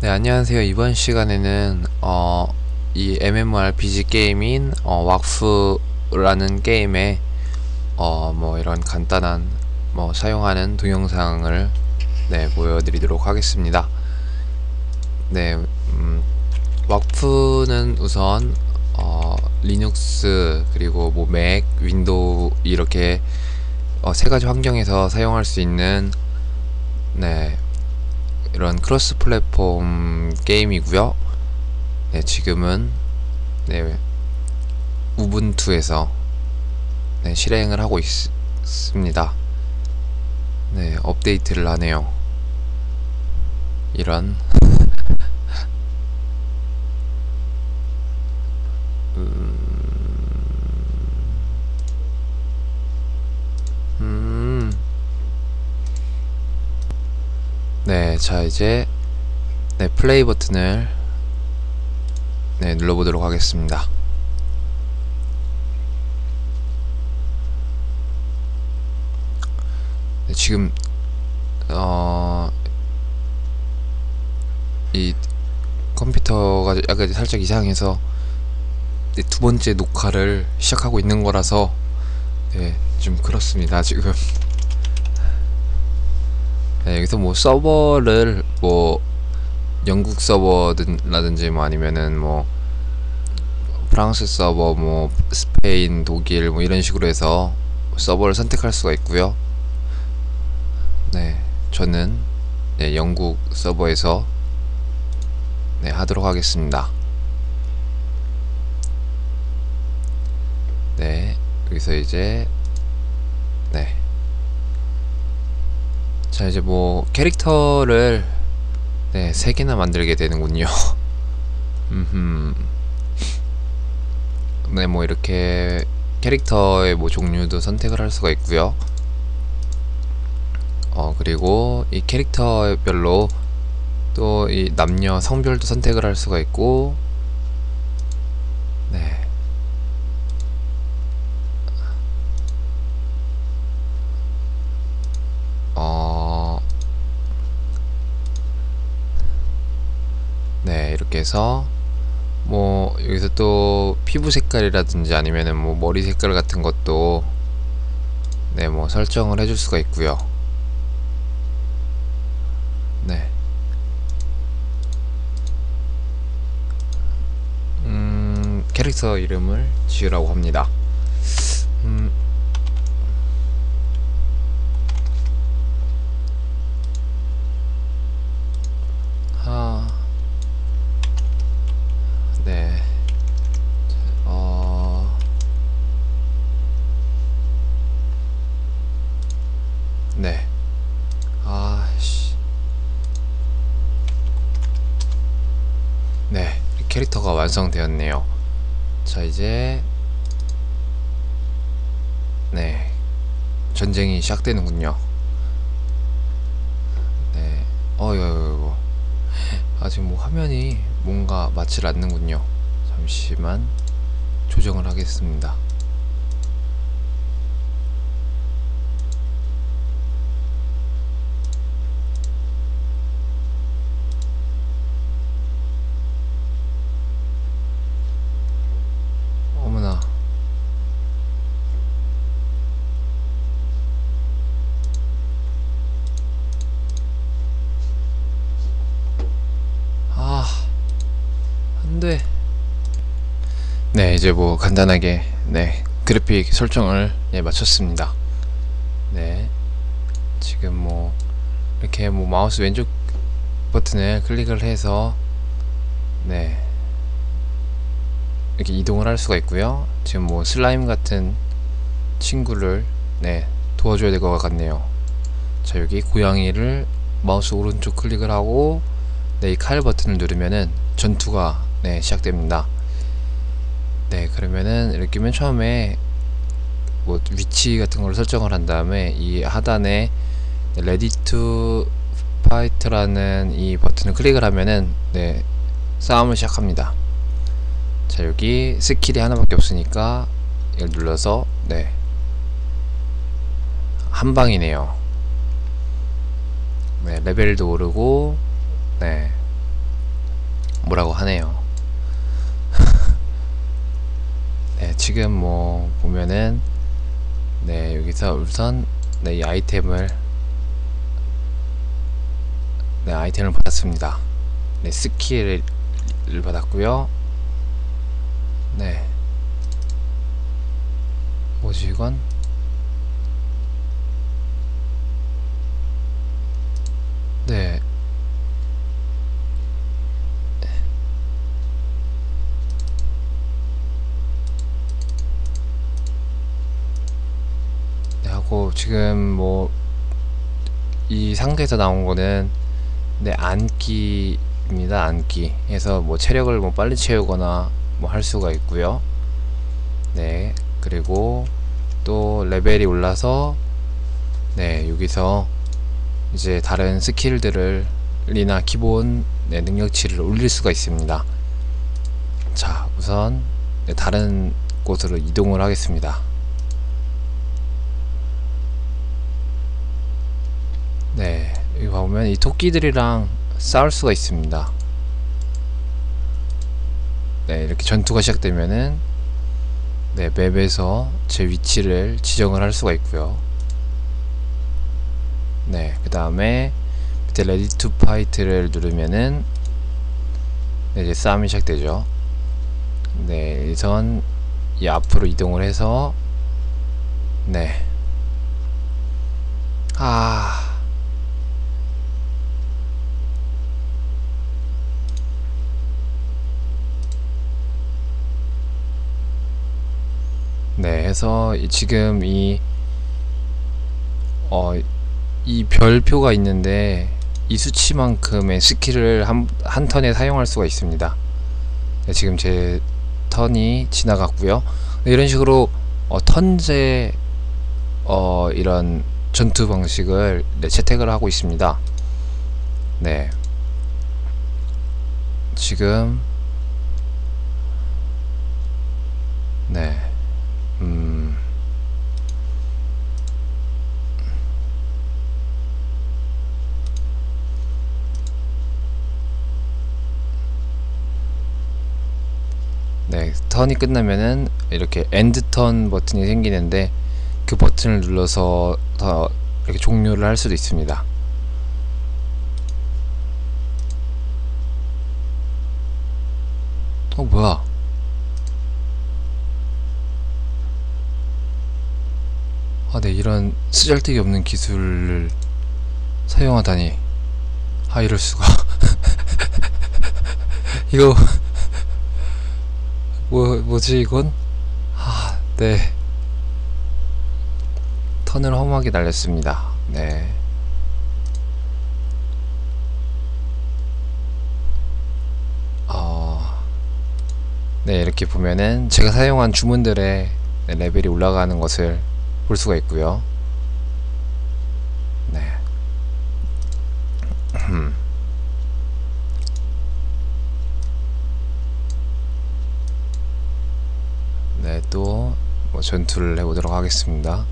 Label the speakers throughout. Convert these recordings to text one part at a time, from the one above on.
Speaker 1: 네, 안녕하세요. 이번 시간에는 어, 이 MMORPG 게임인 어, 왁프라는 게임에 어, 뭐 이런 간단한 뭐 사용하는 동영상을 네, 보여드리도록 하겠습니다. 네, 음, 왁프는 우선 어, 리눅스 그리고 뭐 맥, 윈도우 이렇게 어, 세 가지 환경에서 사용할 수 있는 네, 이런 크로스 플랫폼 게임이고요. 네, 지금은 네, 우분투에서 네, 실행을 하고 있, 습니다. 네, 업데이트를 하네요. 이런 음. 네, 자 이제 네, 플레이 버튼을 네, 눌러보도록 하겠습니다. 네, 지금 어, 이 컴퓨터가 약간 살짝 이상해서 네, 두 번째 녹화를 시작하고 있는 거라서 네, 좀 그렇습니다 지금. 네, 여기서 뭐 서버를 뭐 영국 서버라든지 뭐 아니면은 뭐 프랑스 서버 뭐 스페인 독일 뭐 이런 식으로 해서 서버를 선택할 수가 있고요. 네 저는 네, 영국 서버에서 네 하도록 하겠습니다. 네 여기서 이제 네 자 이제 뭐 캐릭터를 네, 세 개나 만들게 되는군요. 음흠. 네, 뭐 이렇게 캐릭터의 뭐 종류도 선택을 할 수가 있고요. 어, 그리고 이 캐릭터별로 또 이 남녀 성별도 선택을 할 수가 있고 네. 어, 네, 이렇게 해서 뭐 여기서 또 피부 색깔이라든지 아니면은 뭐 머리 색깔 같은 것도 네, 뭐 설정을 해줄 수가 있고요. 네. 음, 캐릭터 이름을 지으라고 합니다. 음, 하, 네. 어, 네. 아씨. 네. 캐릭터가 완성되었네요. 자, 이제, 네. 전쟁이 시작되는군요. 네. 어이구, 아직 뭐 화면이 뭔가 맞질 않는군요. 잠시만 조정을 하겠습니다. 어머나. 아, 안 돼. 네, 이제 뭐 간단하게 네, 그래픽 설정을 예, 마쳤습니다. 네. 지금 뭐 이렇게 뭐 마우스 왼쪽 버튼을 클릭을 해서 네. 이렇게 이동을 할 수가 있고요. 지금 뭐 슬라임 같은 친구를 네, 도와줘야 될 것 같네요. 자, 여기 고양이를 마우스 오른쪽 클릭을 하고 네, 이 칼 버튼을 누르면은 전투가 네, 시작됩니다. 네, 그러면은 이렇게 맨 처음에 뭐 위치 같은 걸 설정을 한 다음에 이 하단에 Ready to Fight라는 이 버튼을 클릭을 하면은 네, 싸움을 시작합니다. 자, 여기 스킬이 하나밖에 없으니까 이걸 눌러서 네. 한 방이네요. 네, 레벨도 오르고 네. 뭐라고 하네요. 네, 지금 뭐 보면은 네, 여기서 우선 네, 이 아이템을 네, 아이템을 받았습니다. 네, 스킬을 받았고요. 네. 뭐지 이건? 네. 네, 하고 지금 뭐 이 상태에서 나온 거는 네, 안기입니다. 안기. 해서 뭐 체력을 뭐 빨리 채우거나 뭐 할 수가 있고요. 네. 그리고 또 레벨이 올라서 네, 여기서 이제 다른 스킬들을 리나 기본 네, 능력치를 올릴 수가 있습니다. 자, 우선 네, 다른 곳으로 이동을 하겠습니다. 보면 이 토끼들이랑 싸울 수가 있습니다. 네, 이렇게 전투가 시작되면은 네, 맵에서 제 위치를 지정을 할 수가 있고요. 네, 그 다음에 밑에 레디 투 파이트를 누르면은 네, 이제 싸움이 시작되죠. 네, 우선 이 앞으로 이동을 해서 네. 아. 네, 해서 이- 지금 이, 어, 이 별표가 있는데 이 수치만큼의 스킬을 한, 한 턴에 사용할 수가 있습니다. 네, 지금 제 턴이 지나갔고요. 네, 이런 식으로 어, 턴제 어, 이런 전투 방식을 네, 채택을 하고 있습니다. 네. 지금 네. 음. 네, 턴이 끝나면은 이렇게 엔드 턴 버튼이 생기는데 그 버튼을 눌러서 더 이렇게 종료를 할 수도 있습니다. 어, 뭐야? 아, 네, 이런 쓰잘데기 없는 기술을 사용하다니. 아, 이럴 수가. 이거, 뭐, 뭐지, 이건? 아, 네. 턴을 험하게 날렸습니다. 네. 어, 네, 이렇게 보면은 제가 사용한 주문들의 네, 레벨이 올라가는 것을 볼 수가 있고요. 네. 음. 네, 또 뭐 전투를 해보도록 하겠습니다.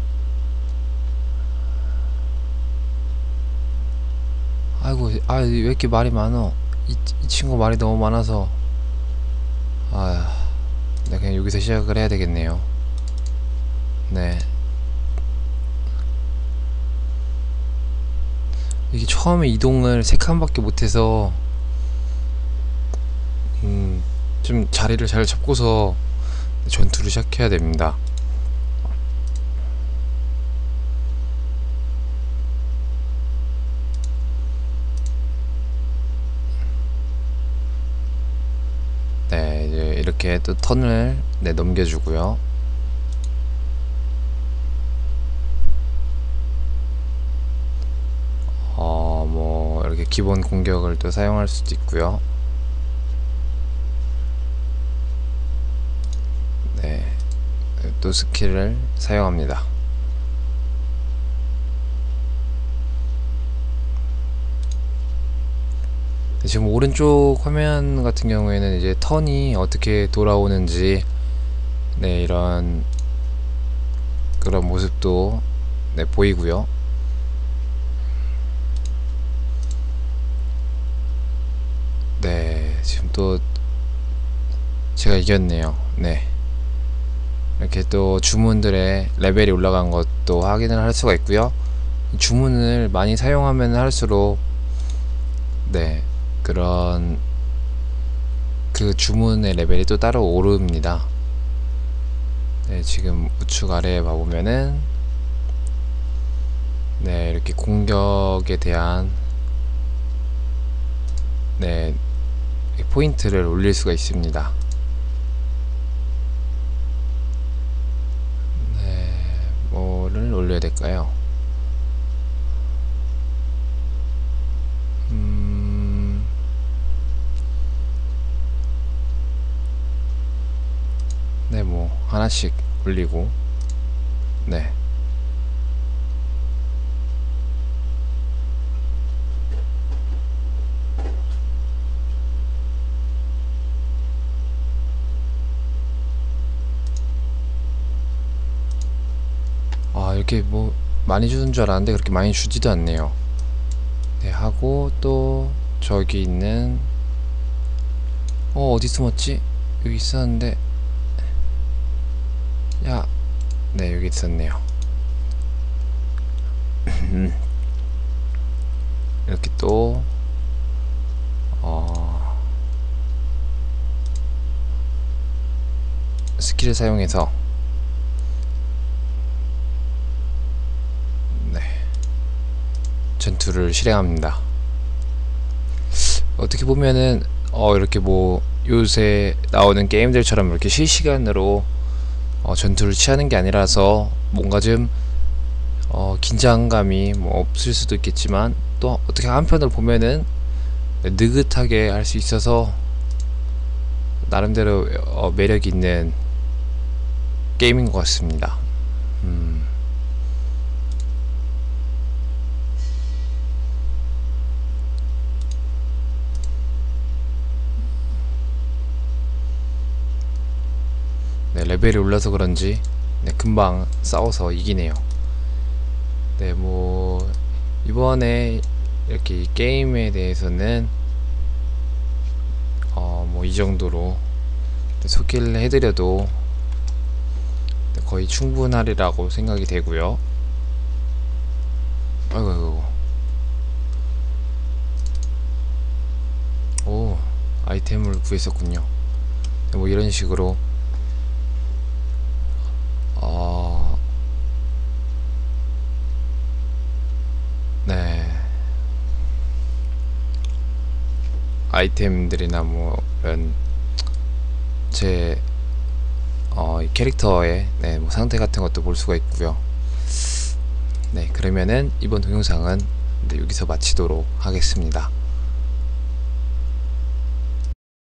Speaker 1: 아이고, 아, 왜 이렇게 말이 많어? 이, 이 친구 말이 너무 많아서. 아, 네, 그냥 여기서 시작을 해야 되겠네요. 네. 이게 처음에 이동을 세 칸밖에 못해서 음, 좀 자리를 잘 잡고서 전투를 시작해야 됩니다. 네, 이제 이렇게 또 턴을 네, 넘겨주고요. 어, 뭐, 이렇게 기본 공격을 또 사용할 수도 있고요. 네, 또 스킬을 사용합니다. 네, 지금 오른쪽 화면 같은 경우에는 이제 턴이 어떻게 돌아오는지 네, 이런 그런 모습도 네, 보이고요. 네, 지금 또 제가 이겼네요. 네. 이렇게 또 주문들의 레벨이 올라간 것도 확인을 할 수가 있고요. 주문을 많이 사용하면 할수록 네 그런 그 주문의 레벨이 또 따로 오릅니다. 네 지금 우측 아래에 봐보면은 네 이렇게 공격에 대한 네 포인트를 올릴 수가 있습니다. 네 뭐를 올려야 될까요? 음, 네, 뭐, 하나씩 올리고, 네. 아, 이렇게 뭐, 많이 주는 줄 알았는데, 그렇게 많이 주지도 않네요. 네, 하고 또 저기 있는 어 어디 숨었지? 여기 있었는데 야, 네 여기 있었네요. 이렇게 또 어, 스킬을 사용해서 네 전투를 실행합니다. 어떻게 보면은 어 이렇게 뭐 요새 나오는 게임들처럼 이렇게 실시간으로 어 전투를 취하는 게 아니라서 뭔가 좀 어 긴장감이 뭐 없을 수도 있겠지만 또 어떻게 한편으로 보면은 느긋하게 할 수 있어서 나름대로 어 매력 있는 게임인 것 같습니다. 레벨이 올라서 그런지 네, 금방 싸워서 이기네요. 네, 뭐 이번에 이렇게 이 게임에 대해서는 어, 뭐 이 정도로 소개를 해드려도 네, 거의 충분하리라고 생각이 되고요. 아이고, 아이고. 오, 아이템을 구했었군요. 네, 뭐 이런 식으로 어, 네. 아이템들이나 뭐 이런 제 어, 이 캐릭터의 네, 뭐 상태 같은 것도 볼 수가 있고요. 네, 그러면은 이번 동영상은 네, 여기서 마치도록 하겠습니다.